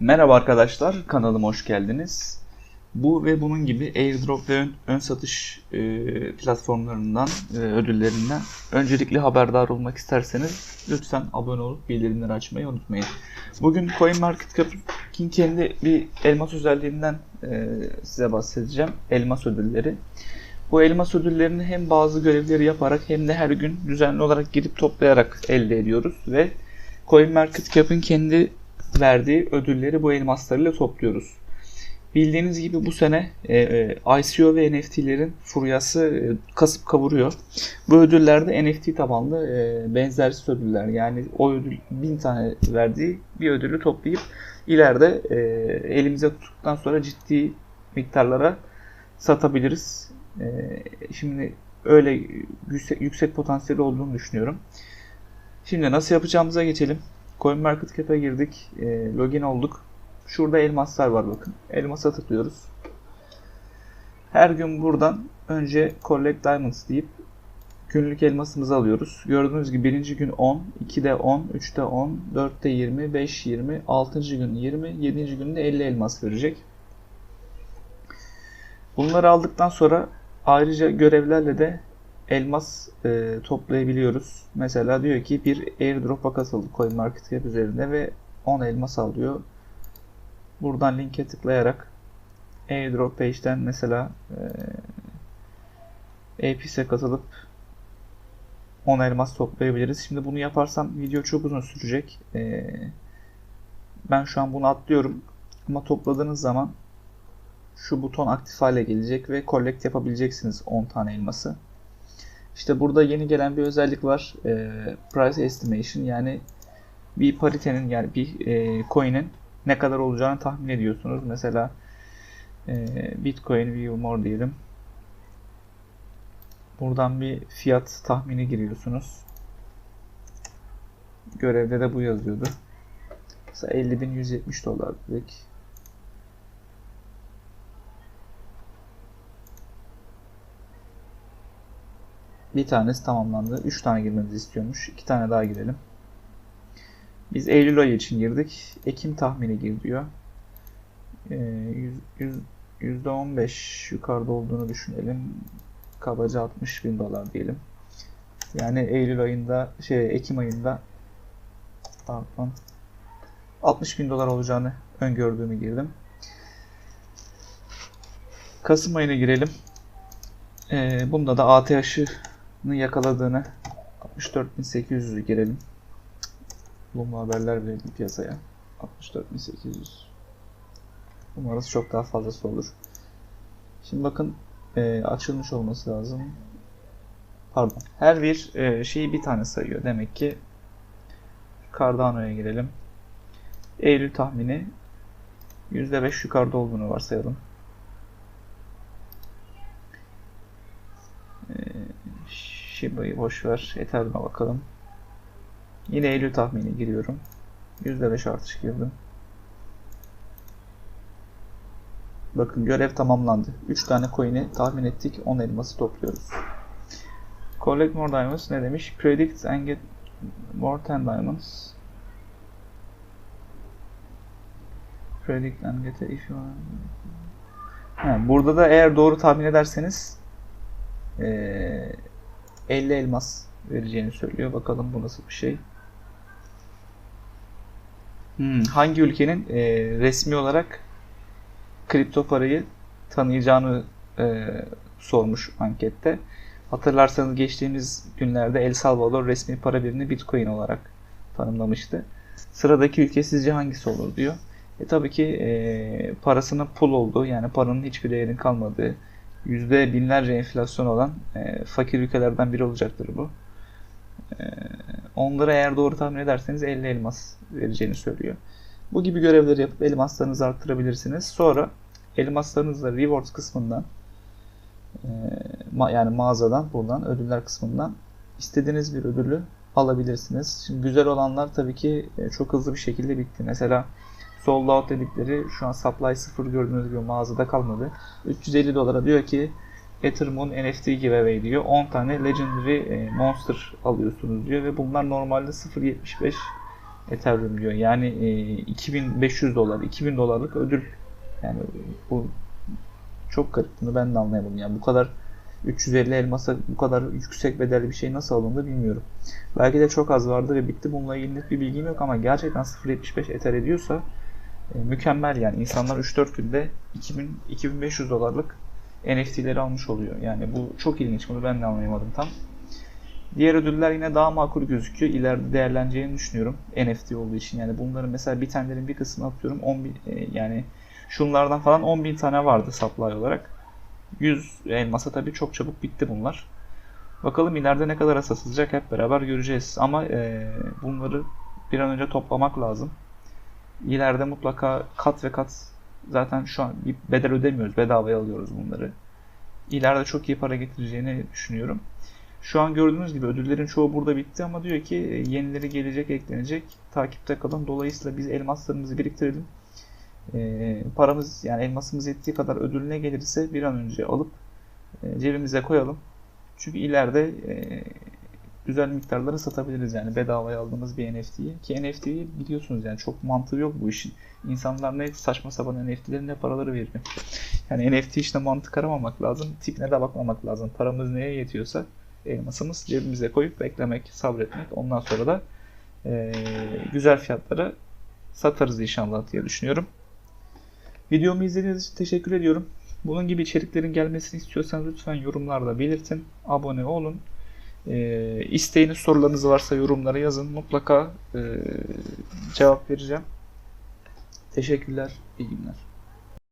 Merhaba arkadaşlar, kanalıma hoş geldiniz. Bu ve bunun gibi airdrop ve ön, ön satış e, platformlarından, e, ödüllerinden öncelikle haberdar olmak isterseniz lütfen abone olup bildirimleri açmayı unutmayın. Bugün CoinMarketCap'in kendi bir elmas özelliğinden e, size bahsedeceğim. Elmas ödülleri. Bu elmas ödüllerini hem bazı görevleri yaparak hem de her gün düzenli olarak girip toplayarak elde ediyoruz ve CoinMarketCap'in kendi verdiği ödülleri bu elmaslarıyla topluyoruz. Bildiğiniz gibi bu sene e, e, ICO ve NFT'lerin furyası e, kasıp kavuruyor. Bu ödüllerde NFT tabanlı e, benzersiz ödüller yani o ödül bin tane verdiği bir ödülü toplayıp ileride e, elimize tuttuktan sonra ciddi miktarlara satabiliriz. E, şimdi öyle yüksek, yüksek potansiyeli olduğunu düşünüyorum. Şimdi nasıl yapacağımıza geçelim. CoinMarketCap'e girdik. E, login olduk. Şurada elmaslar var bakın. Elmasa tıklıyoruz. Her gün buradan önce Collect Diamonds deyip günlük elmasımızı alıyoruz. Gördüğünüz gibi birinci gün 10, 2'de 10, 3'te 10, 4'te 20, 5 20, 6. gün 20, 7. günde 50 elmas verecek. Bunları aldıktan sonra ayrıca görevlerle de elmas e, toplayabiliyoruz. Mesela diyor ki bir airdrop'a katıldı CoinMarketCap üzerinde ve 10 elmas alıyor. Buradan linke tıklayarak airdrop page'den mesela e, APIS'e katılıp 10 elmas toplayabiliriz. Şimdi bunu yaparsam video çok uzun sürecek. E, ben şu an bunu atlıyorum. Ama topladığınız zaman şu buton aktif hale gelecek ve collect yapabileceksiniz 10 tane elması. İşte burada yeni gelen bir özellik var. E, price estimation yani bir paritenin yani bir e, coin'in ne kadar olacağını tahmin ediyorsunuz. Mesela e, Bitcoin view more diyelim. Buradan bir fiyat tahmini giriyorsunuz. Görevde de bu yazıyordu. Mesela 50.170 dolar dedik. Bir tanesi tamamlandı. 3 tane girmemizi istiyormuş. 2 tane daha girelim. Biz Eylül ayı için girdik. Ekim tahmini gir diyor. Ee, %15 yukarıda olduğunu düşünelim. Kabaca 60 bin dolar diyelim. Yani Eylül ayında, şey Ekim ayında pardon 60 bin dolar olacağını öngördüğümü girdim. Kasım ayına girelim. Ee, bunda da ATH'ını yakaladığını 64.800'ü girelim. Olumlu haberler verildi piyasaya. 64.800. Umarız çok daha fazlası olur. Şimdi bakın e, açılmış olması lazım. Pardon. Her bir e, şeyi bir tane sayıyor. Demek ki Cardano'ya girelim. Eylül tahmini %5 yukarıda olduğunu varsayalım. Shiba'yı boşver. Ethereum'a bakalım. Yine Eylül tahmini giriyorum. %5 artış girdim. Bakın görev tamamlandı. 3 tane coin'i tahmin ettik. 10 elması topluyoruz. Collect more diamonds ne demiş? Predict and get more 10 diamonds. Predict and get if you ha, Burada da eğer doğru tahmin ederseniz ee, 50 elmas vereceğini söylüyor. Bakalım bu nasıl bir şey. Hmm, hangi ülkenin e, resmi olarak kripto parayı tanıyacağını e, sormuş ankette. Hatırlarsanız geçtiğimiz günlerde El Salvador resmi para birini Bitcoin olarak tanımlamıştı. Sıradaki ülke sizce hangisi olur diyor. E tabii ki e, parasının pul olduğu yani paranın hiçbir değerinin kalmadığı yüzde binlerce enflasyon olan e, fakir ülkelerden biri olacaktır bu. E, onları eğer doğru tahmin ederseniz 50 elmas vereceğini söylüyor. Bu gibi görevleri yapıp elmaslarınızı arttırabilirsiniz. Sonra elmaslarınızla rewards kısmından e, yani mağazadan buradan ödüller kısmından istediğiniz bir ödülü alabilirsiniz. Şimdi güzel olanlar tabii ki e, çok hızlı bir şekilde bitti. Mesela sold out dedikleri şu an supply sıfır gördüğünüz gibi mağazada kalmadı. 350 dolara diyor ki Ethereum'un NFT giveaway diyor. 10 tane Legendary e, Monster alıyorsunuz diyor ve bunlar normalde 0.75 Ethereum diyor. Yani e, 2500 dolar, 2000 dolarlık ödül. Yani bu çok garip. Bunu ben de anlayamadım. Yani bu kadar 350 elmasa bu kadar yüksek bedelli bir şey nasıl alındı bilmiyorum. Belki de çok az vardı ve bitti. Bununla ilgili bir bilgim yok ama gerçekten 0.75 Ether ediyorsa e, mükemmel yani. İnsanlar 3-4 günde 2000 2500 dolarlık NFT'leri almış oluyor. Yani bu çok ilginç. Bunu ben de anlayamadım tam. Diğer ödüller yine daha makul gözüküyor. İleride değerleneceğini düşünüyorum. NFT olduğu için. Yani bunların mesela bir tanelerin bir kısmını atıyorum. 10 bin, e, yani şunlardan falan 10 bin tane vardı supply olarak. 100 elmasa tabii çok çabuk bitti bunlar. Bakalım ileride ne kadar satılacak hep beraber göreceğiz. Ama e, bunları bir an önce toplamak lazım. İleride mutlaka kat ve kat zaten şu an bir bedel ödemiyoruz. Bedavaya alıyoruz bunları. İleride çok iyi para getireceğini düşünüyorum. Şu an gördüğünüz gibi ödüllerin çoğu burada bitti ama diyor ki e, yenileri gelecek, eklenecek. Takipte kalın. Dolayısıyla biz elmaslarımızı biriktirelim. E, paramız yani elmasımız yettiği kadar ödülüne gelirse bir an önce alıp e, cebimize koyalım. Çünkü ileride e, güzel miktarları satabiliriz yani bedavaya aldığımız bir NFT'yi. Ki NFT'yi biliyorsunuz yani çok mantığı yok bu işin. İnsanlar ne saçma sapan NFT'lerin ne paraları veriyor. Yani NFT işte mantık aramamak lazım. Tipine de bakmamak lazım. Paramız neye yetiyorsa elmasımız cebimize koyup beklemek, sabretmek. Ondan sonra da e, güzel fiyatlara satarız inşallah diye düşünüyorum. Videomu izlediğiniz için teşekkür ediyorum. Bunun gibi içeriklerin gelmesini istiyorsanız lütfen yorumlarda belirtin. Abone olun. E, isteğiniz, sorularınız varsa yorumlara yazın. Mutlaka e, cevap vereceğim. Teşekkürler. İyi günler.